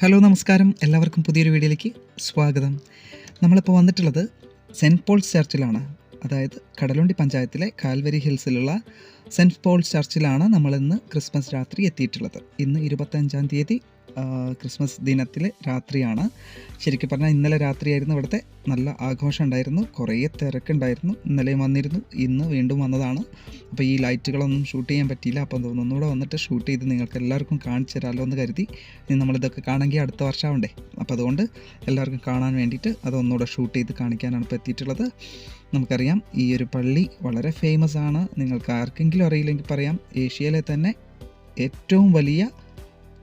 Hello നമസ്കാരം. എല്ലാവർക്കും പുതിയൊരു വീഡിയോയിലേക്ക് സ്വാഗതം. നമ്മളിപ്പോൾ വന്നിട്ടുള്ളത് സെന്റ് പോൾസ് ചർച്ചിലാണ്. അതായത് കടലുണ്ടി പഞ്ചായത്തിലെ കാൽവരി ഹിൽസിലുള്ള സെന്റ് പോൾ ചർച്ചിലാണ് നമ്മളിന്ന് ക്രിസ്മസ് രാത്രി എത്തിയിട്ടുള്ളത്. ഇന്ന് ഇരുപത്തഞ്ചാം തീയതി ക്രിസ്മസ് ദിനത്തിലെ രാത്രിയാണ്. ശരിക്കും പറഞ്ഞാൽ ഇന്നലെ രാത്രിയായിരുന്നു. ഇവിടുത്തെ നല്ല ആഘോഷം ഉണ്ടായിരുന്നു. കുറേ തിരക്കുണ്ടായിരുന്നു. ഇന്നലെയും വന്നിരുന്നു. ഇന്ന് വീണ്ടും വന്നതാണ്. അപ്പോൾ ഈ ലൈറ്റുകളൊന്നും ഷൂട്ട് ചെയ്യാൻ പറ്റിയില്ല. അപ്പോൾ തോന്നുന്നു ഒന്നുകൂടെ വന്നിട്ട് ഷൂട്ട് ചെയ്ത് നിങ്ങൾക്ക് എല്ലാവർക്കും കാണിച്ചു തരാമല്ലോ എന്ന് കരുതി ഇനി നമ്മളിതൊക്കെ കാണണമെങ്കിൽ അടുത്ത വർഷമാവണ്ടേ? അപ്പോൾ അതുകൊണ്ട് എല്ലാവർക്കും കാണാൻ വേണ്ടിയിട്ട് അതൊന്നുകൂടെ ഷൂട്ട് ചെയ്ത് കാണിക്കാനാണ് ഇപ്പോൾ എത്തിയിട്ടുള്ളത്. നമുക്കറിയാം ഈ ഒരു പള്ളി വളരെ ഫേമസ് ആണ്. നിങ്ങൾക്ക് ആർക്കെങ്കിലും അറിയില്ലെങ്കിൽ പറയാം. ഏഷ്യയിലെ തന്നെ ഏറ്റവും വലിയ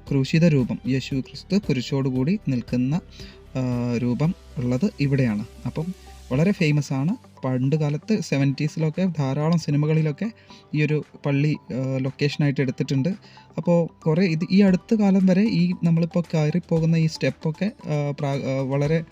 ക്രൂശിത രൂപം യേശു ക്രിസ്തു കുരിശോടുകൂടി നിൽക്കുന്ന രൂപം ഉള്ളത് ഇവിടെയാണ്. അപ്പം വളരെ ഫേമസ് ആണ്. പണ്ട് കാലത്ത് സെവന്റീസിലൊക്കെ ധാരാളം സിനിമകളിലൊക്കെ ഈ ഒരു പള്ളി ലൊക്കേഷനായിട്ട് എടുത്തിട്ടുണ്ട്. അപ്പോൾ കുറേ ഇത് ഈ അടുത്ത കാലം വരെ ഈ നമ്മളിപ്പോൾ കയറിപ്പോകുന്ന ഈ സ്റ്റെപ്പൊക്കെ വളരെ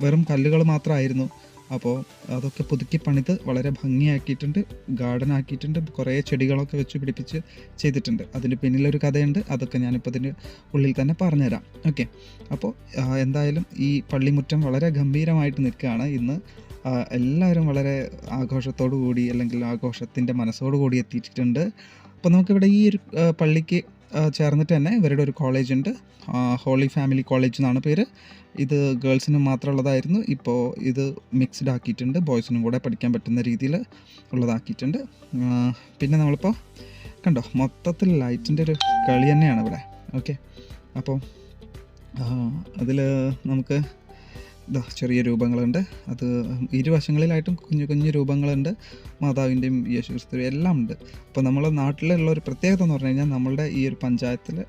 വെറും കല്ലുകൾ മാത്രമായിരുന്നു. അപ്പോൾ അതൊക്കെ പുതുക്കി പണിത് വളരെ ഭംഗിയാക്കിയിട്ടുണ്ട് ഗാർഡൻ ആക്കിയിട്ടുണ്ട് കുറേ ചെടികളൊക്കെ വെച്ച് പിടിപ്പിച്ച് ചെയ്തിട്ടുണ്ട്. അതിന് പിന്നിലൊരു കഥയുണ്ട് അതൊക്കെ ഞാനിപ്പോൾ ഇതിന്റെ ഉള്ളിൽ തന്നെ പറഞ്ഞുതരാം. ഓക്കെ അപ്പോൾ എന്തായാലും ഈ പള്ളിമുറ്റം വളരെ ഗംഭീരമായിട്ട് നിൽക്കുകയാണ്. ഇന്ന് എല്ലാവരും വളരെ ആഘോഷത്തോടു കൂടി അല്ലെങ്കിൽ ആഘോഷത്തിന്റെ മനസ്സോടു കൂടി എത്തിയിട്ടുണ്ട്. അപ്പോൾ നമുക്കിവിടെ ഈ ഒരു പള്ളിക്ക് ചേർന്നിട്ട് തന്നെ ഇവരുടെ ഒരു കോളേജ് ഉണ്ട്. ഹോളി ഫാമിലി കോളേജ് എന്നാണ് പേര്. ഇത് ഗേൾസിന് മാത്രമുള്ളതായിരുന്നു. ഇപ്പോൾ ഇത് മിക്സ്ഡ് ആക്കിയിട്ടുണ്ട്. ബോയ്സിനും കൂടെ പഠിക്കാൻ പറ്റുന്ന രീതിയിൽ ഉള്ളതാക്കിയിട്ടുണ്ട്. പിന്നെ നമ്മളിപ്പോൾ കണ്ടോ മൊത്തത്തിൽ ലൈറ്റിന്റെ ഒരു കളി തന്നെയാണ് ഇവിടെ. ഓക്കെ അപ്പോൾ അതിൽ നമുക്ക് ഇതാ ചെറിയ രൂപങ്ങളുണ്ട്. അത് ഇരുവശങ്ങളിലായിട്ടും കുഞ്ഞു കുഞ്ഞു രൂപങ്ങളുണ്ട്. മാതാവിന്റെയും യേശു ക്രിസ്തുവിന്റെയും എല്ലാം ഉണ്ട്. അപ്പോൾ നമ്മളെ നാട്ടിലുള്ള ഒരു പ്രത്യേകത എന്ന് പറഞ്ഞു കഴിഞ്ഞാൽ നമ്മളുടെ ഈ ഒരു പഞ്ചായത്തിൽ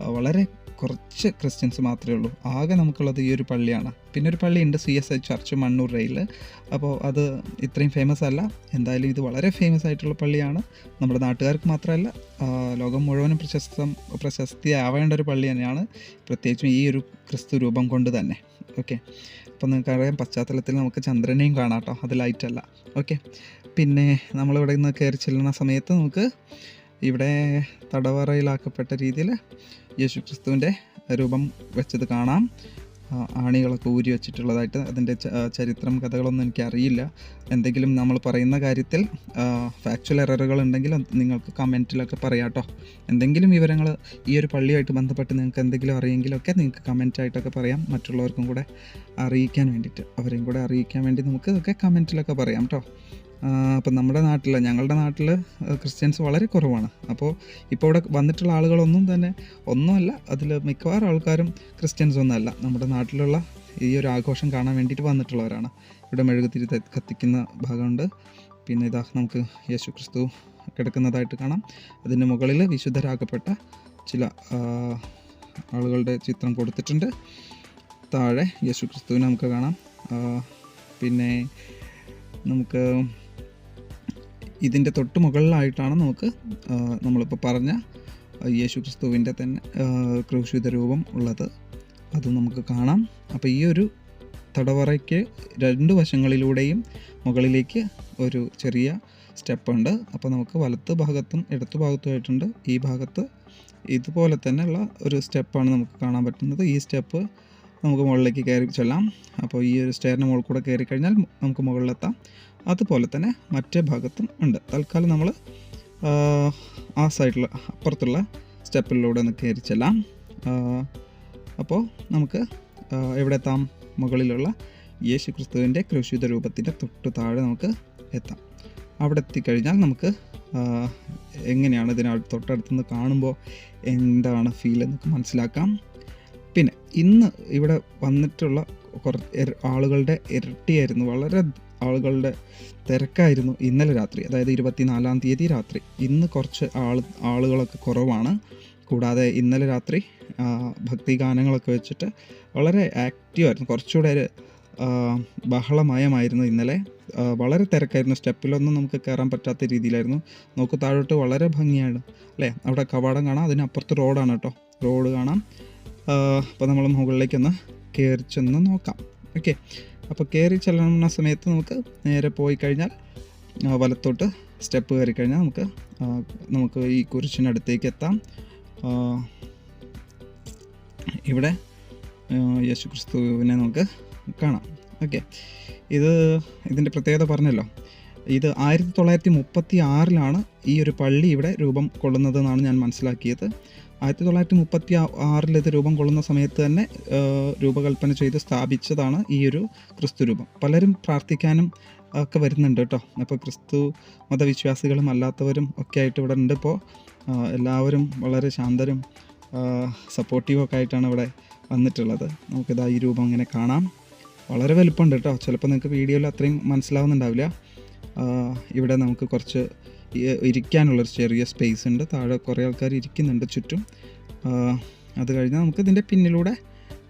വളരെ കുറച്ച് ക്രിസ്ത്യൻസ് മാത്രമേ ഉള്ളൂ. ആകെ നമുക്കുള്ളത് ഈ ഒരു പള്ളിയാണ്. പിന്നെ ഒരു പള്ളിയുണ്ട് C S I church Mannur rail അപ്പോൾ അത് ഇത്രയും ഫേമസ് അല്ല. എന്തായാലും ഇത് വളരെ ഫേമസ് ആയിട്ടുള്ള പള്ളിയാണ്. നമ്മുടെ നാട്ടുകാർക്ക് മാത്രമല്ല ലോകം മുഴുവനും പ്രശസ്തം പ്രശസ്തി ആവേണ്ട ഒരു പള്ളി തന്നെയാണ്. പ്രത്യേകിച്ചും ഈ ഒരു ക്രിസ്തു രൂപം കൊണ്ട് തന്നെ. ഓക്കെ അപ്പോൾ നിങ്ങൾക്കറിയാം പശ്ചാത്തലത്തിൽ നമുക്ക് ചന്ദ്രനെയും കാണാം കേട്ടോ അത് ലൈറ്റല്ല ഓക്കെ പിന്നെ നമ്മളിവിടെ നിന്ന് കയറി ചെല്ലുന്ന സമയത്ത് നമുക്ക് ഇവിടെ തടവറയിലാക്കപ്പെട്ട രീതിയിൽ യേശു ക്രിസ്തുവിന്റെ രൂപം വെച്ചത് കാണാം. ആണികളൊക്കെ ഊരി വെച്ചിട്ടുള്ളതായിട്ട് അതിന്റെ ചരിത്രം കഥകളൊന്നും എനിക്കറിയില്ല. എന്തെങ്കിലും നമ്മൾ പറയുന്ന കാര്യത്തിൽ ഫാക്ച്വൽ എററുകൾ ഉണ്ടെങ്കിൽ നിങ്ങൾക്ക് കമന്റിലൊക്കെ പറയാം കേട്ടോ എന്തെങ്കിലും വിവരങ്ങൾ ഈ ഒരു പള്ളിയായിട്ട് ബന്ധപ്പെട്ട് നിങ്ങൾക്ക് എന്തെങ്കിലും അറിയെങ്കിലൊക്കെ നിങ്ങൾക്ക് കമന്റായിട്ടൊക്കെ പറയാം. മറ്റുള്ളവർക്കും കൂടെ അറിയിക്കാൻ വേണ്ടിയിട്ട് അവരെയും കൂടെ അറിയിക്കാൻ വേണ്ടി നമുക്ക് ഇതൊക്കെ കമന്റിലൊക്കെ പറയാം കേട്ടോ അപ്പം നമ്മുടെ നാട്ടിൽ ഞങ്ങളുടെ നാട്ടിൽ ക്രിസ്ത്യൻസ് വളരെ കുറവാണ്. അപ്പോൾ ഇപ്പോൾ ഇവിടെ വന്നിട്ടുള്ള ആളുകളൊന്നും തന്നെ ഒന്നുമല്ല അതിൽ മിക്കവാറും ആൾക്കാരും ക്രിസ്ത്യൻസ് ഒന്നുമല്ല. നമ്മുടെ നാട്ടിലുള്ള ഈ ഒരു ആഘോഷം കാണാൻ വേണ്ടിയിട്ട് വന്നിട്ടുള്ളവരാണ്. ഇവിടെ മെഴുകുതിരി കത്തിക്കുന്ന ഭാഗമുണ്ട്. പിന്നെ ഇതാ നമുക്ക് യേശു ക്രിസ്തു കിടക്കുന്നതായിട്ട് കാണാം. അതിന്റെ മുകളിൽ വിശുദ്ധരാക്കപ്പെട്ട ചില ആളുകളുടെ ചിത്രം കൊടുത്തിട്ടുണ്ട്. താഴെ യേശു ക്രിസ്തുവിനെ നമുക്ക് കാണാം. പിന്നെ നമുക്ക് ഇതിന്റെ തൊട്ട് മുകളിലായിട്ടാണ് നമുക്ക് നമ്മളിപ്പോൾ പറഞ്ഞ യേശു ക്രിസ്തുവിന്റെ തന്നെ ക്രൂശിത രൂപം ഉള്ളത്. അത് നമുക്ക് കാണാം. അപ്പോൾ ഈ ഒരു തടവറയ്ക്ക് രണ്ട് വശങ്ങളിലൂടെയും മുകളിലേക്ക് ഒരു ചെറിയ സ്റ്റെപ്പ് ഉണ്ട് അപ്പോൾ നമുക്ക് വലത്ത് ഭാഗത്തും ഇടത്ത് ഭാഗത്തുമായിട്ടുണ്ട് ഈ ഭാഗത്ത് ഇതുപോലെ തന്നെയുള്ള ഒരു സ്റ്റെപ്പാണ് നമുക്ക് കാണാൻ പറ്റുന്നത്. ഈ സ്റ്റെപ്പ് നമുക്ക് മുകളിലേക്ക് കയറി ചെല്ലാം. അപ്പോൾ ഈ ഒരു സ്റ്റെയറിന് മുകളിൽ കൂടെ കയറി കഴിഞ്ഞാൽ നമുക്ക് മുകളിലെത്താം. അതുപോലെ തന്നെ മറ്റേ ഭാഗത്തും ഉണ്ട്. തൽക്കാലം നമ്മൾ ആ സൈഡിൽ അപ്പുറത്തുള്ള സ്റ്റെപ്പിലൂടെ ഒന്ന് കയറി ചെല്ലാം. അപ്പോൾ നമുക്ക് എവിടെ എത്താം? മുകളിലുള്ള യേശു ക്രിസ്തുവിന്റെ ക്രൂശിത രൂപത്തിന്റെ തൊട്ട് താഴെ നമുക്ക് എത്താം. അവിടെ എത്തിക്കഴിഞ്ഞാൽ നമുക്ക് എങ്ങനെയാണ് ഇതിന് തൊട്ടടുത്ത് നിന്ന് കാണുമ്പോൾ എന്താണ് ഫീൽ എന്നൊക്കെ മനസ്സിലാക്കാം. പിന്നെ ഇന്ന് ഇവിടെ വന്നിട്ടുള്ള കുറ ആളുകളുടെ ഇരട്ടിയായിരുന്നു. വളരെ ആളുകളുടെ തിരക്കായിരുന്നു ഇന്നലെ രാത്രി. അതായത് ഇരുപത്തിനാലാം തീയതി രാത്രി. ഇന്ന് കുറച്ച് ആൾ ആളുകളൊക്കെ കുറവാണ്. കൂടാതെ ഇന്നലെ രാത്രി ഭക്തി ഗാനങ്ങളൊക്കെ വെച്ചിട്ട് വളരെ ആക്റ്റീവായിരുന്നു കുറച്ചുകൂടെ ഒരു ബഹളമയമായിരുന്നു ഇന്നലെ. വളരെ തിരക്കായിരുന്നു. സ്റ്റെപ്പിലൊന്നും നമുക്ക് കയറാൻ പറ്റാത്ത രീതിയിലായിരുന്നു. നോക്ക് താഴോട്ട് വളരെ ഭംഗിയാണ് അല്ലേ? അവിടെ കവാടം കാണാം. അതിനപ്പുറത്ത് റോഡാണ് കേട്ടോ. റോഡ് കാണാം. അപ്പോൾ നമ്മൾ മുകളിലേക്കൊന്ന് കയറി ചെന്ന് നോക്കാം. ഓക്കെ. അപ്പോൾ കയറി ചെല്ലുന്ന സമയത്ത് നമുക്ക് നേരെ പോയി കഴിഞ്ഞാൽ വലത്തോട്ട് സ്റ്റെപ്പ് കയറി കഴിഞ്ഞാൽ നമുക്ക് നമുക്ക് ഈ കുരിശിനടുത്തേക്ക് എത്താം. ഇവിടെ യേശുക്രിസ്തുവിനെ യേശു ക്രിസ്തുവിനെ നമുക്ക് കാണാം. ഓക്കെ. ഇത് ഇതിന്റെ പ്രത്യേകത പറഞ്ഞല്ലോ. ഇത് ആയിരത്തി തൊള്ളായിരത്തി മുപ്പത്തി ആറിലാണ് ഈ ഒരു പള്ളി ഇവിടെ രൂപം കൊള്ളുന്നത് എന്നാണ് ഞാൻ മനസ്സിലാക്കിയത്. ആയിരത്തി തൊള്ളായിരത്തി മുപ്പത്തി ആറിൽ ഇത് രൂപം കൊള്ളുന്ന സമയത്ത് തന്നെ രൂപകൽപ്പന ചെയ്ത് സ്ഥാപിച്ചതാണ് ഈ ഒരു ക്രിസ്തു രൂപം. പലരും പ്രാർത്ഥിക്കാനും ഒക്കെ വരുന്നുണ്ട് കേട്ടോ. അപ്പോൾ ക്രിസ്തു മതവിശ്വാസികളും അല്ലാത്തവരും ഒക്കെ ആയിട്ട് ഇവിടെ ഉണ്ട് ഇപ്പോൾ എല്ലാവരും വളരെ ശാന്തരും സപ്പോർട്ടീവും ഒക്കെ ആയിട്ടാണ് ഇവിടെ വന്നിട്ടുള്ളത്. നമുക്കിതാ ഈ രൂപം ഇങ്ങനെ കാണാം. വളരെ വലുപ്പമുണ്ട് കേട്ടോ. ചിലപ്പോൾ നിങ്ങൾക്ക് വീഡിയോയിൽ അത്രയും മനസ്സിലാവുന്നുണ്ടാവില്ല. ഇവിടെ നമുക്ക് കുറച്ച് ഇരിക്കാനുള്ള ഇരിക്കാനുള്ളൊരു ചെറിയ സ്പേസ് ഉണ്ട്. താഴെ കുറേ ആൾക്കാർ ഇരിക്കുന്നുണ്ട് ചുറ്റും. അത് കഴിഞ്ഞാൽ നമുക്ക് ഇതിന്റെ പിന്നിലൂടെ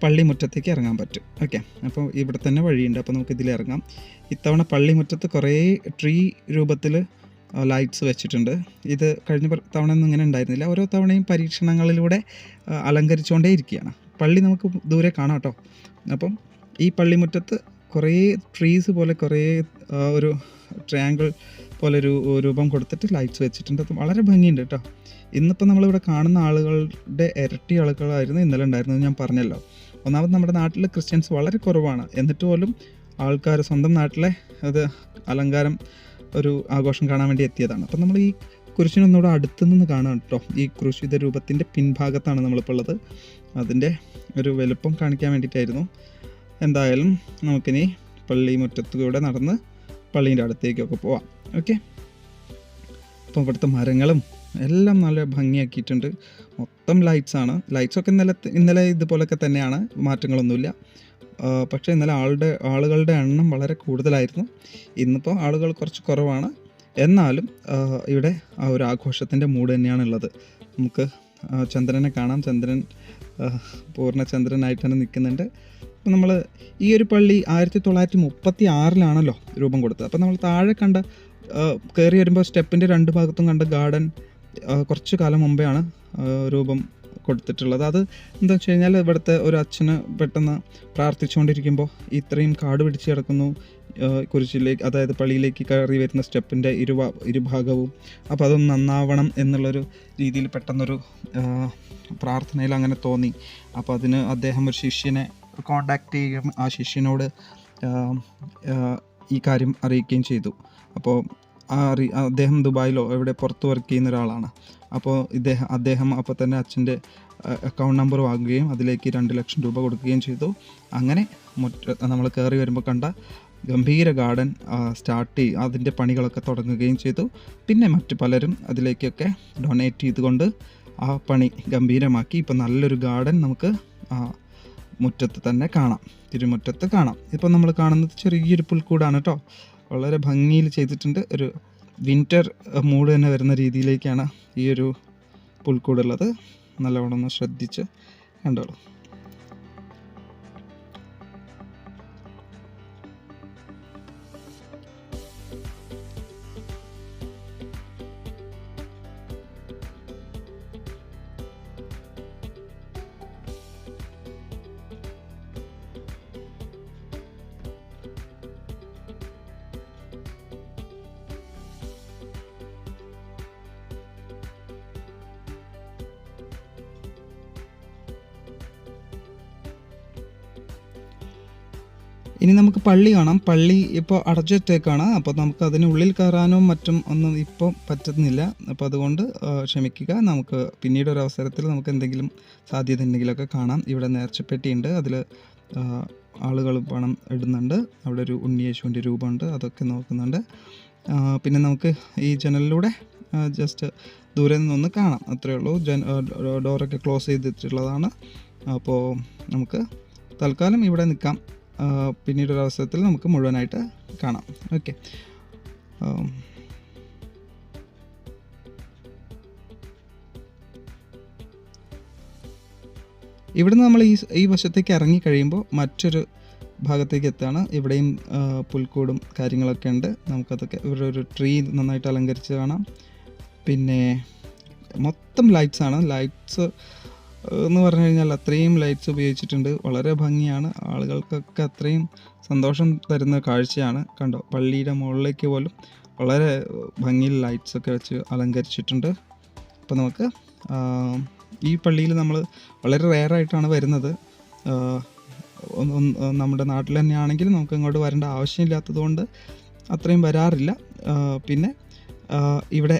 പള്ളിമുറ്റത്തേക്ക് ഇറങ്ങാൻ പറ്റും. ഓക്കെ അപ്പോൾ ഇവിടെ തന്നെ വഴിയുണ്ട്. അപ്പോൾ നമുക്ക് ഇതിൽ ഇറങ്ങാം. ഇത്തവണ പള്ളിമുറ്റത്ത് കുറേ ട്രീ രൂപത്തിൽ ലൈറ്റ്സ് വെച്ചിട്ടുണ്ട്. ഇത് കഴിഞ്ഞ തവണ ഒന്നും ഇങ്ങനെ ഉണ്ടായിരുന്നില്ല. ഓരോ തവണയും പരീക്ഷണങ്ങളിലൂടെ അലങ്കരിച്ചുകൊണ്ടേ ഇരിക്കുകയാണ്. പള്ളി നമുക്ക് ദൂരെ കാണാം കേട്ടോ. അപ്പം ഈ പള്ളിമുറ്റത്ത് കുറേ ട്രീസ് പോലെ കുറേ ഒരു ട്രയാങ്കിൾ പോലെ ഒരു രൂപം കൊടുത്തിട്ട് ലൈറ്റ്സ് വെച്ചിട്ടുണ്ട്. അത് വളരെ ഭംഗിയുണ്ട് കേട്ടോ ഇന്നിപ്പോൾ നമ്മളിവിടെ കാണുന്ന ആളുകളുടെ ഇരട്ടി ആളുകളായിരുന്നു ഇന്നലെ ഉണ്ടായിരുന്നത് ഞാൻ പറഞ്ഞല്ലോ. ഒന്നാമത് നമ്മുടെ നാട്ടിൽ ക്രിസ്ത്യൻസ് വളരെ കുറവാണ്. എന്നിട്ട് പോലും ആൾക്കാർ സ്വന്തം നാട്ടിലെ അത് അലങ്കാരം ഒരു ആഘോഷം കാണാൻ വേണ്ടി എത്തിയതാണ്. അപ്പം നമ്മൾ ഈ കുരിശിനൊന്നുകൂടെ അടുത്തു നിന്ന് കാണാം കേട്ടോ ഈ ക്രൂശിത രൂപത്തിന്റെ പിൻഭാഗത്താണ് നമ്മളിപ്പോൾ ഉള്ളത്. അതിന്റെ ഒരു വലുപ്പം കാണിക്കാൻ വേണ്ടിയിട്ടായിരുന്നു. എന്തായാലും നമുക്കിനി പള്ളി മുറ്റത്തുകൂടെ നടന്ന് പള്ളീന്റെ അടുത്തേക്കൊക്കെ പോവാം. ഓക്കെ? അപ്പം ഇവിടുത്തെ മരങ്ങളും എല്ലാം നല്ല ഭംഗിയാക്കിയിട്ടുണ്ട്. മൊത്തം ലൈറ്റ്സ് ആണ്. ലൈറ്റ്സ് ഒക്കെ ഇന്നലെ ഇന്നലെ ഇതുപോലൊക്കെ തന്നെയാണ്. മാറ്റങ്ങളൊന്നുമില്ല. പക്ഷേ ഇന്നലെ ആളുടെ ആളുകളുടെ എണ്ണം വളരെ കൂടുതലായിരുന്നു. ഇന്നിപ്പോൾ ആളുകൾ കുറച്ച് കുറവാണ്. എന്നാലും ഇവിടെ ആ ഒരു ആഘോഷത്തിന്റെ മൂഡ് തന്നെയാണ് ഉള്ളത്. നമുക്ക് ചന്ദ്രനെ കാണാം. ചന്ദ്രൻ പൂർണ ചന്ദ്രനായിട്ട് തന്നെ നിൽക്കുന്നുണ്ട്. അപ്പോൾ നമ്മൾ ഈ ഒരു പള്ളി ആയിരത്തി തൊള്ളായിരത്തി മുപ്പത്തി ആറിലാണല്ലോ രൂപം കൊടുത്തത്. അപ്പം നമ്മൾ താഴെ കണ്ട കയറി വരുമ്പോൾ സ്റ്റെപ്പിന്റെ രണ്ട് ഭാഗത്തും കണ്ട ഗാർഡൻ കുറച്ച് കാലം മുമ്പെയാണ് രൂപം കൊടുത്തിട്ടുള്ളത്. അത് എന്താ വെച്ച് കഴിഞ്ഞാൽ ഇവിടുത്തെ ഒരു അച്ഛന് പെട്ടെന്ന് പ്രാർത്ഥിച്ചുകൊണ്ടിരിക്കുമ്പോൾ ഇത്രയും കാട് പിടിച്ച് കിടക്കുന്നു കുരിശിലേക്ക് അതായത് പള്ളിയിലേക്ക് കയറി വരുന്ന സ്റ്റെപ്പിന്റെ ഇരുവ ഇരുഭാഗവും. അപ്പോൾ അതൊന്ന് നന്നാവണം എന്നുള്ളൊരു രീതിയിൽ പെട്ടെന്നൊരു പ്രാർത്ഥനയിൽ അങ്ങനെ തോന്നി. അപ്പോൾ അതിന് അദ്ദേഹം ഒരു ശിഷ്യനെ കോണ്ടാക്ട് ചെയ്യുകയും ആ ശിഷ്യനോട് ഈ കാര്യം അറിയിക്കുകയും ചെയ്തു. അപ്പോൾ ആ അറി അദ്ദേഹം ദുബായിലോ എവിടെ പുറത്ത് വർക്ക് ചെയ്യുന്ന ഒരാളാണ്. അപ്പോൾ ഇദ്ദേഹം അദ്ദേഹം അപ്പോൾ തന്നെ അച്ഛന്റെ അക്കൗണ്ട് നമ്പർ വാങ്ങുകയും അതിലേക്ക് രണ്ട് ലക്ഷം രൂപ കൊടുക്കുകയും ചെയ്തു. അങ്ങനെ നമ്മൾ കയറി വരുമ്പോൾ കണ്ട ഗംഭീര ഗാർഡൻ സ്റ്റാർട്ട് ചെയ്യും അതിന്റെ പണികളൊക്കെ തുടങ്ങുകയും ചെയ്തു. പിന്നെ മറ്റു പലരും അതിലേക്കൊക്കെ ഡൊണേറ്റ് ചെയ്തുകൊണ്ട് ആ പണി ഗംഭീരമാക്കി. ഇപ്പം നല്ലൊരു ഗാർഡൻ നമുക്ക് മുറ്റത്ത് തന്നെ കാണാം. തിരുമുറ്റത്ത് കാണാം. ഇപ്പം നമ്മൾ കാണുന്നത് ചെറിയൊരു പുൽക്കൂടാണ് കേട്ടോ വളരെ ഭംഗിയിൽ ചെയ്തിട്ടുണ്ട്. ഒരു വിന്റർ മൂഡ് തന്നെ വരുന്ന രീതിയിലേക്കാണ് ഈ ഒരു പുൽക്കൂടുള്ളത്. നല്ലവണ്ണം ഒന്ന് ശ്രദ്ധിച്ച് കണ്ടോളൂ. ഇനി നമുക്ക് പള്ളി കാണാം. പള്ളി ഇപ്പോൾ അടച്ചിട്ടേക്കാണ്. അപ്പോൾ നമുക്ക് അതിനുള്ളിൽ കയറാനോ മറ്റും ഒന്നും ഇപ്പോൾ പറ്റുന്നില്ല. അപ്പോൾ അതുകൊണ്ട് ക്ഷമിക്കുക. നമുക്ക് പിന്നീട് ഒരു അവസരത്തിൽ നമുക്ക് എന്തെങ്കിലും സാധ്യത ഉണ്ടെങ്കിലൊക്കെ കാണാം. ഇവിടെ നേർച്ചപ്പെട്ടിയുണ്ട്. അതിൽ ആളുകൾ പണം ഇടുന്നുണ്ട്. അവിടെ ഒരു ഉണ്ണിയേശുവിന്റെ രൂപമുണ്ട്. അതൊക്കെ നോക്കുന്നുണ്ട്. പിന്നെ നമുക്ക് ഈ ജനലിലൂടെ ജസ്റ്റ് ദൂരെ നിന്നൊന്ന് കാണാം. അത്രയേ ഉള്ളൂ. ജൻ ഡോറൊക്കെ ക്ലോസ് ചെയ്തിട്ടുള്ളതാണ്. അപ്പോൾ നമുക്ക് തൽക്കാലം ഇവിടെ നിൽക്കാം. പിന്നീട് ഒരു അവസരത്തിൽ നമുക്ക് മുഴുവനായിട്ട് കാണാം. ഓക്കെ ഇവിടുന്ന് നമ്മൾ ഈ ഈ വശത്തേക്ക് ഇറങ്ങി കഴിയുമ്പോൾ മറ്റൊരു ഭാഗത്തേക്ക് എത്തുകയാണ്. ഇവിടെയും പുൽക്കൂടും കാര്യങ്ങളൊക്കെ ഉണ്ട്. നമുക്കതൊക്കെ ഇവിടെ ഒരു ട്രീ നന്നായിട്ട് അലങ്കരിച്ച് കാണാം. പിന്നെ മൊത്തം ലൈറ്റ്സ് ആണ്. ലൈറ്റ്സ് എന്ന് പറഞ്ഞു കഴിഞ്ഞാൽ അത്രയും ലൈറ്റ്സ് ഉപയോഗിച്ചിട്ടുണ്ട്. വളരെ ഭംഗിയാണ്. ആളുകൾക്കൊക്കെ അത്രയും സന്തോഷം തരുന്ന കാഴ്ചയാണ്. കണ്ടോ പള്ളിയുടെ മുകളിലേക്ക് പോലും വളരെ ഭംഗിയിൽ ലൈറ്റ്സ് ഒക്കെ വെച്ച് അലങ്കരിച്ചിട്ടുണ്ട്. അപ്പോൾ നമുക്ക് ഈ പള്ളിയിൽ നമ്മൾ വളരെ റെയറായിട്ടാണ് വരുന്നത്. നമ്മുടെ നാട്ടിൽ തന്നെയാണെങ്കിൽ നമുക്ക് ഇങ്ങോട്ട് വരേണ്ട ആവശ്യമില്ലാത്തതുകൊണ്ട് അത്രയും വരാറില്ല. പിന്നെ ഇവിടെ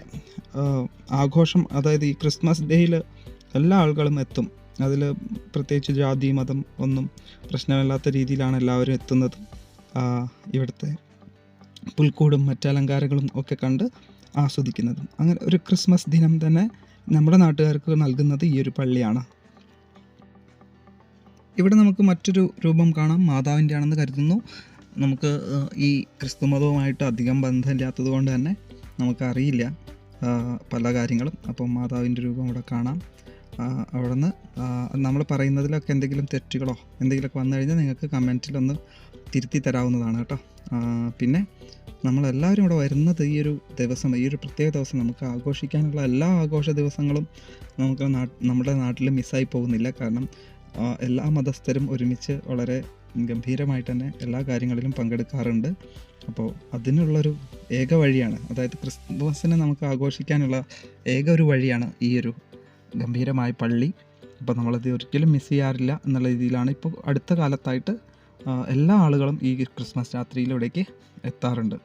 ആഘോഷം അതായത് ഈ ക്രിസ്മസ് ഡേയിൽ എല്ലാ ആളുകളും എത്തും. അതിൽ പ്രത്യേകിച്ച് ജാതി മതം ഒന്നും പ്രശ്നമില്ലാത്ത രീതിയിലാണ് എല്ലാവരും എത്തുന്നത്. ഇവിടുത്തെ പുൽക്കൂടും മറ്റലങ്കാരങ്ങളും ഒക്കെ കണ്ട് ആസ്വദിക്കുന്നതും. അങ്ങനെ ഒരു ക്രിസ്മസ് ദിനം തന്നെ നമ്മുടെ നാട്ടുകാർക്ക് നൽകുന്നത് ഈ ഒരു പള്ളിയാണ്. ഇവിടെ നമുക്ക് മറ്റൊരു രൂപം കാണാം. മാതാവിന്റെ ആണെന്ന് കരുതുന്നു. നമുക്ക് ഈ ക്രിസ്തു മതവുമായിട്ട് അധികം ബന്ധമില്ലാത്തത് കൊണ്ട് തന്നെ നമുക്കറിയില്ല പല കാര്യങ്ങളും. അപ്പം മാതാവിന്റെ രൂപം ഇവിടെ കാണാം. ആ, അവിടെ നിന്ന് നമ്മൾ പറയുന്നതിലൊക്കെ എന്തെങ്കിലും തെറ്റുകളോ എന്തെങ്കിലുമൊക്കെ വന്നു കഴിഞ്ഞാൽ നിങ്ങൾക്ക് കമന്റിലൊന്ന് തിരുത്തി തരാവുന്നതാണ് കേട്ടോ. പിന്നെ നമ്മളെല്ലാവരും ഇവിടെ വരുന്നത് ഈ ഒരു ദിവസം ഈ ഒരു പ്രത്യേക ദിവസം നമുക്ക് ആഘോഷിക്കാനുള്ള എല്ലാ ആഘോഷ ദിവസങ്ങളും നമുക്ക് നമ്മുടെ നാട്ടിൽ മിസ്സായി പോകുന്നില്ല. കാരണം എല്ലാ മതസ്ഥരും ഒരുമിച്ച് വളരെ ഗംഭീരമായിട്ട് തന്നെ എല്ലാ കാര്യങ്ങളിലും പങ്കെടുക്കാറുണ്ട്. അപ്പോൾ അതിനുള്ളൊരു ഏക വഴിയാണ് അതായത് ക്രിസ്മസിനെ നമുക്ക് ആഘോഷിക്കാനുള്ള ഏക ഒരു വഴിയാണ് ഈ ഒരു ഗംഭീരമായ പള്ളി. അപ്പോൾ നമ്മളത് ഒരിക്കലും മിസ് ചെയ്യാറില്ല എന്നുള്ള രീതിയിലാണ് ഇപ്പോൾ അടുത്ത കാലത്തായിട്ട് എല്ലാ ആളുകളും ഈ ക്രിസ്മസ് രാത്രിയിലൂടേക്ക് എത്താറുണ്ട്.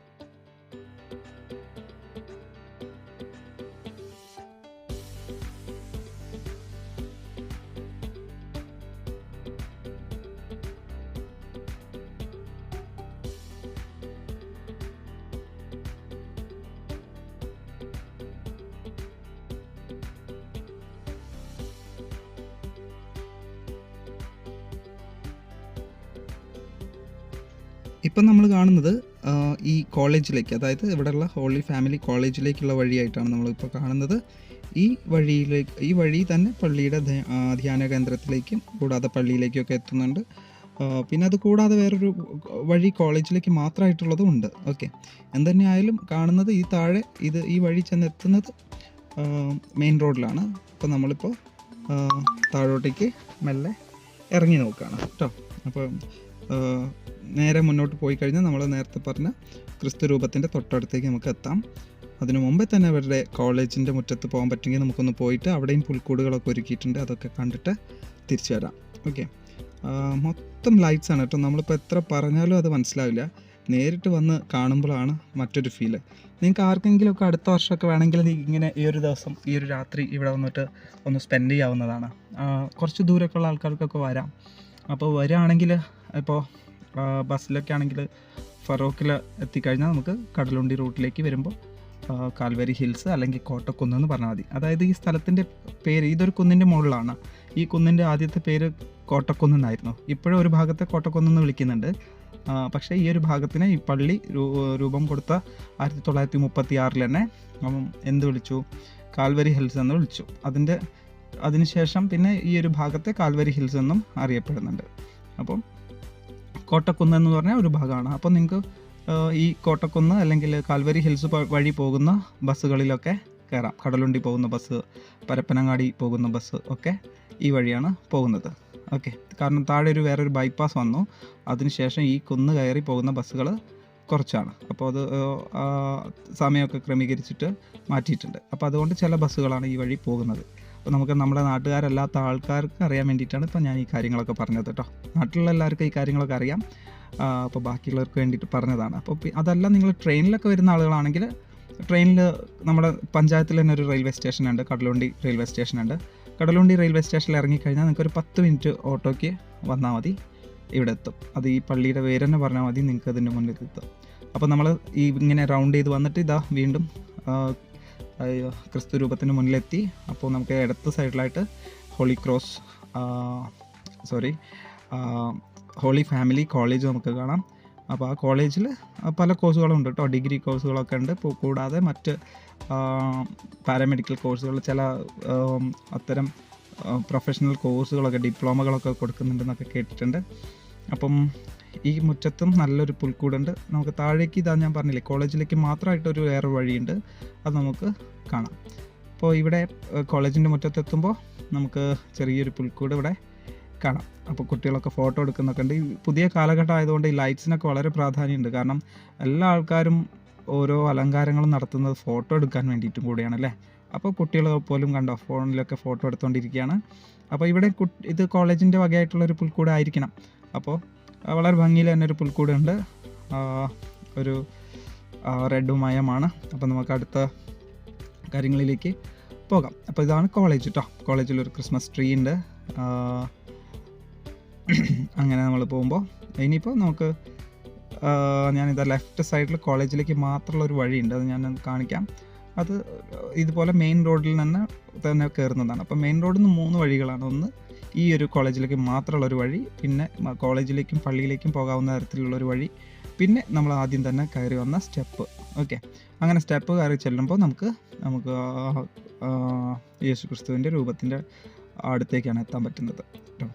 ഇപ്പം നമ്മൾ കാണുന്നത് ഈ കോളേജിലേക്ക് അതായത് ഇവിടെയുള്ള ഹോളി ഫാമിലി കോളേജിലേക്കുള്ള വഴിയായിട്ടാണ് നമ്മളിപ്പോൾ കാണുന്നത്. ഈ വഴിയിലേക്ക് ഈ വഴി തന്നെ പള്ളിയുടെ ധ്യ- ധ്യാന കേന്ദ്രത്തിലേക്കും കൂടാതെ പള്ളിയിലേക്കൊക്കെ എത്തുന്നുണ്ട്. പിന്നെ അത് കൂടാതെ വേറൊരു വഴി കോളേജിലേക്ക് മാത്രമായിട്ടുള്ളതും ഉണ്ട്. ഓക്കെ. എന്തുതന്നെയായാലും കാണുന്നത് ഈ താഴെ ഇത് ഈ വഴി ചെന്ന് എത്തുന്നത് മെയിൻ റോഡിലാണ്. അപ്പോൾ നമ്മളിപ്പോൾ താഴോട്ടേക്ക് മെല്ലെ ഇറങ്ങി നോക്കുകയാണ് കേട്ടോ. അപ്പോൾ ആ, നേരെ മുന്നോട്ട് പോയി കഴിഞ്ഞാൽ നമ്മൾ നേരത്തെ പറഞ്ഞ ക്രിസ്തു രൂപത്തിന്റെ തൊട്ടടുത്തേക്ക് നമുക്ക് എത്താം. അതിനു മുമ്പേ തന്നെ അവരുടെ കോളേജിന്റെ മുറ്റത്ത് പോകാൻ പറ്റുമെങ്കിൽ നമുക്കൊന്ന് പോയിട്ട് അവിടെയും പുൽക്കൂടുകളൊക്കെ ഒരുക്കിയിട്ടുണ്ട്. അതൊക്കെ കണ്ടിട്ട് തിരിച്ചു വരാം. ഓക്കെ. മൊത്തം ലൈറ്റ്സ് ആണ് കേട്ടോ. നമ്മളിപ്പോൾ എത്ര പറഞ്ഞാലും അത് മനസ്സിലാവില്ല. നേരിട്ട് വന്ന് കാണുമ്പോഴാണ് മറ്റൊരു ഫീൽ നിങ്ങൾക്ക് ആർക്കെങ്കിലുമൊക്കെ അടുത്ത വർഷമൊക്കെ വേണമെങ്കിൽ ഇങ്ങനെ ഈ ഒരു ദിവസം ഈ ഒരു രാത്രി ഇവിടെ വന്നിട്ട് ഒന്ന് സ്പെൻഡ് ചെയ്യാവുന്നതാണ്. കുറച്ച് ദൂരമൊക്കെ ഉള്ള ആൾക്കാർക്കൊക്കെ വരാം. അപ്പോൾ വരികയാണെങ്കിൽ ഇപ്പോൾ ബസ്സിലൊക്കെ ആണെങ്കിൽ ഫറോക്കിൽ എത്തിക്കഴിഞ്ഞാൽ നമുക്ക് കടലുണ്ടി റൂട്ടിലേക്ക് വരുമ്പോൾ കാൽവരി ഹിൽസ് അല്ലെങ്കിൽ കോട്ടക്കുന്ന് എന്ന് പറഞ്ഞാൽ മതി. അതായത് ഈ സ്ഥലത്തിന്റെ പേര് ഇതൊരു കുന്നിന്റെ മുകളിലാണ്. ഈ കുന്നിന്റെ ആദ്യത്തെ പേര് കോട്ടക്കുന്ന് എന്നായിരുന്നു. ഇപ്പോഴും ഒരു ഭാഗത്തെ കോട്ടക്കുന്ന് എന്ന് വിളിക്കുന്നുണ്ട്. പക്ഷേ ഈ ഒരു ഭാഗത്തിന് ഈ പള്ളി രൂപം കൊടുത്ത ആയിരത്തി തൊള്ളായിരത്തി മുപ്പത്തി ആറിൽ തന്നെ എന്ത് വിളിച്ചു? കാൽവരി ഹിൽസ് എന്ന് വിളിച്ചു. അതിന്റെ അതിനുശേഷം പിന്നെ ഈ ഒരു ഭാഗത്തെ കാൽവരി ഹിൽസ് എന്നും അറിയപ്പെടുന്നുണ്ട്. അപ്പം കോട്ടക്കുന്ന് എന്ന് പറഞ്ഞാൽ ഒരു ഭാഗമാണ്. അപ്പോൾ നിങ്ങൾക്ക് ഈ കോട്ടക്കുന്ന് അല്ലെങ്കിൽ കാൽവരി ഹിൽസ് വഴി പോകുന്ന ബസ്സുകളിലൊക്കെ കയറാം. കടലുണ്ടി പോകുന്ന ബസ് പരപ്പനങ്ങാടി പോകുന്ന ബസ് ഒക്കെ ഈ വഴിയാണ് പോകുന്നത്. ഓക്കെ. കാരണം താഴെ ഒരു വേറൊരു ബൈപ്പാസ് വന്നു. അതിനുശേഷം ഈ കുന്ന് കയറി പോകുന്ന ബസ്സുകൾ കുറച്ചാണ്. അപ്പോൾ അത് സമയമൊക്കെ ക്രമീകരിച്ചിട്ട് മാറ്റിയിട്ടുണ്ട്. അപ്പോൾ അതുകൊണ്ട് ചില ബസ്സുകളാണ് ഈ വഴി പോകുന്നത്. നമുക്ക് നമ്മുടെ നാട്ടുകാരല്ലാത്ത ആൾക്കാർക്ക് അറിയാൻ വേണ്ടിയിട്ടാണ് ഇപ്പോൾ ഞാൻ ഈ കാര്യങ്ങളൊക്കെ പറഞ്ഞത് കേട്ടോ. നാട്ടിലുള്ള എല്ലാവർക്കും ഈ കാര്യങ്ങളൊക്കെ അറിയാം. അപ്പോൾ ബാക്കിയുള്ളവർക്ക് വേണ്ടിയിട്ട് പറഞ്ഞതാണ്. അപ്പോൾ അതല്ല നിങ്ങൾ ട്രെയിനിലൊക്കെ വരുന്ന ആളുകളാണെങ്കിൽ ട്രെയിനിൽ നമ്മുടെ പഞ്ചായത്തിൽ തന്നെ ഒരു റെയിൽവേ സ്റ്റേഷൻ ഉണ്ട് കടലുണ്ടി റെയിൽവേ സ്റ്റേഷൻ ഉണ്ട് കടലുണ്ടി റെയിൽവേ സ്റ്റേഷനിൽ ഇറങ്ങിക്കഴിഞ്ഞാൽ നിങ്ങൾക്ക് ഒരു പത്ത് മിനിറ്റ് ഓട്ടോയ്ക്ക് വന്നാൽ മതി ഇവിടെ എത്തും. അത് ഈ പള്ളിയുടെ പേര് തന്നെ പറഞ്ഞാൽ മതി നിങ്ങൾക്ക് അതിന്റെ മുന്നിൽ എത്തും. അപ്പോൾ നമ്മൾ ഈ ഇങ്ങനെ റൗണ്ട് ചെയ്ത് വന്നിട്ട് ഇതാ വീണ്ടും ക്രിസ്തു രൂപത്തിന് മുന്നിലെത്തി. അപ്പോൾ നമുക്ക് ഇടത്ത് സൈഡിലായിട്ട് holy cross sorry holy family college നമുക്ക് കാണാം. അപ്പോൾ ആ കോളേജിൽ പല കോഴ്സുകളും ഉണ്ട് കേട്ടോ. ഡിഗ്രി കോഴ്സുകളൊക്കെ ഉണ്ട്. ഇപ്പോൾ കൂടാതെ മറ്റ് പാരാമെഡിക്കൽ കോഴ്സുകൾ ചില അത്തരം പ്രൊഫഷണൽ കോഴ്സുകളൊക്കെ ഡിപ്ലോമകളൊക്കെ കൊടുക്കുന്നുണ്ടെന്നൊക്കെ കേട്ടിട്ടുണ്ട്. അപ്പം ഈ മുറ്റത്തും നല്ലൊരു പുൽക്കൂടുണ്ട്. നമുക്ക് താഴേക്ക് ഇതാ ഞാൻ പറഞ്ഞില്ലേ കോളേജിലേക്ക് മാത്രമായിട്ടൊരു വേറെ വഴിയുണ്ട്. അത് നമുക്ക് കാണാം. അപ്പോൾ ഇവിടെ കോളേജിന്റെ മുറ്റത്തെത്തുമ്പോൾ നമുക്ക് ചെറിയൊരു പുൽക്കൂട് ഇവിടെ കാണാം. അപ്പോൾ കുട്ടികളൊക്കെ ഫോട്ടോ എടുക്കുന്നൊക്കെ ഉണ്ട്. ഈ പുതിയ കാലഘട്ടം ആയതുകൊണ്ട് ഈ ലൈറ്റ്സിനൊക്കെ വളരെ പ്രാധാന്യമുണ്ട്. കാരണം എല്ലാ ആൾക്കാരും ഓരോ അലങ്കാരങ്ങളും നടത്തുന്നത് ഫോട്ടോ എടുക്കാൻ വേണ്ടിയിട്ടും കൂടിയാണ് അല്ലേ അപ്പോൾ കുട്ടികൾ പോലും കണ്ടോ ഫോണിലൊക്കെ ഫോട്ടോ എടുത്തുകൊണ്ടിരിക്കുകയാണ് അപ്പോൾ ഇവിടെ ഇത് കോളേജിന്റെ വകയായിട്ടുള്ളൊരു പുൽക്കൂട് ആയിരിക്കണം അപ്പോൾ വളരെ ഭംഗിയിൽ തന്നെ ഒരു പുൽക്കൂടുണ്ട്. ഒരു റെഡ് മയമാണ്. അപ്പോൾ നമുക്ക് അടുത്ത കാര്യങ്ങളിലേക്ക് പോകാം. അപ്പോൾ ഇതാണ് കോളേജ് കേട്ടോ കോളേജിൽ ഒരു ക്രിസ്മസ് ട്രീ ഉണ്ട്. അങ്ങനെ നമ്മൾ പോകുമ്പോൾ ഇനിയിപ്പോൾ നമുക്ക് ഞാനിത് ലെഫ്റ്റ് സൈഡിൽ കോളേജിലേക്ക് മാത്രമുള്ള ഒരു വഴിയുണ്ട്. അത് ഞാൻ കാണിക്കാം. അത് ഇതുപോലെ മെയിൻ റോഡിൽ തന്നെ തന്നെ കയറുന്നതാണ് അപ്പോൾ മെയിൻ റോഡിൽ നിന്ന് മൂന്ന് വഴികളാണ്. ഒന്ന് ഈ ഒരു കോളേജിലേക്ക് മാത്രമുള്ള ഒരു വഴി പിന്നെ കോളേജിലേക്കും പള്ളിയിലേക്കും പോകാവുന്ന തരത്തിലുള്ള ഒരു വഴി പിന്നെ നമ്മൾ ആദ്യം തന്നെ കയറി വന്ന സ്റ്റെപ്പ്. ഓക്കെ. അങ്ങനെ സ്റ്റെപ്പ് കയറി ചെല്ലുമ്പോൾ നമുക്ക് നമുക്ക് യേശു ക്രിസ്തുവിന്റെ രൂപത്തിന്റെ അടുത്തേക്കാണ് എത്താൻ പറ്റുന്നത് കേട്ടോ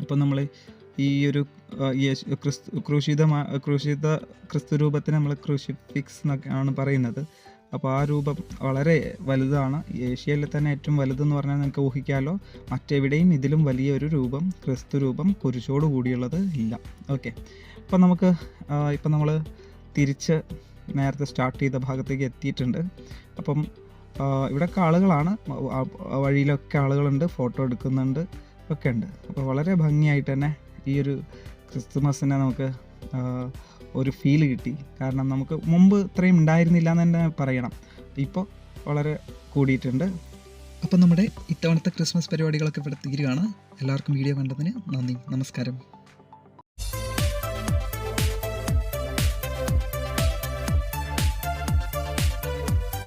അപ്പോൾ നമ്മൾ ഈ ഒരു യേശു ക്രിസ്തു ക്രൂശിത ക്രൂശിത ക്രിസ്തു രൂപത്തിന് നമ്മൾ ക്രൂശിഫിക്സ് എന്നൊക്കെയാണ് പറയുന്നത്. അപ്പോൾ ആ രൂപം വളരെ വലുതാണ്. ഏഷ്യയിൽ തന്നെ ഏറ്റവും വലുതെന്ന് പറഞ്ഞാൽ നിങ്ങൾക്ക് ഊഹിക്കാമല്ലോ മറ്റെവിടെയും ഇതിലും വലിയൊരു രൂപം ക്രിസ്തു രൂപം കുരിശോട് കൂടിയുള്ളത് ഇല്ല. ഓക്കെ. അപ്പോൾ നമുക്ക് ഇപ്പം നമ്മൾ തിരിച്ച് നേരത്തെ സ്റ്റാർട്ട് ചെയ്ത ഭാഗത്തേക്ക് എത്തിയിട്ടുണ്ട്. അപ്പം ഇവിടെയൊക്കെ ആളുകളാണ്. വഴിയിലൊക്കെ ആളുകളുണ്ട് ഫോട്ടോ എടുക്കുന്നുണ്ട് ഒക്കെ ഉണ്ട് അപ്പോൾ വളരെ ഭംഗിയായിട്ട് തന്നെ ഈ ഒരു ക്രിസ്തുമസിനെ നമുക്ക് ഒരു ഫീൽ കിട്ടി. കാരണം നമുക്ക് മുമ്പ് ഇത്രയും ഉണ്ടായിരുന്നില്ല എന്ന് തന്നെ പറയണം. ഇപ്പോൾ വളരെ കൂടിയിട്ടുണ്ട്. അപ്പം നമ്മുടെ ഇത്തവണത്തെ ക്രിസ്മസ് പരിപാടികളൊക്കെ ഇവിടെ തീരുകയാണ്. എല്ലാവർക്കും വീഡിയോ കണ്ടതിന് നന്ദി. നമസ്കാരം.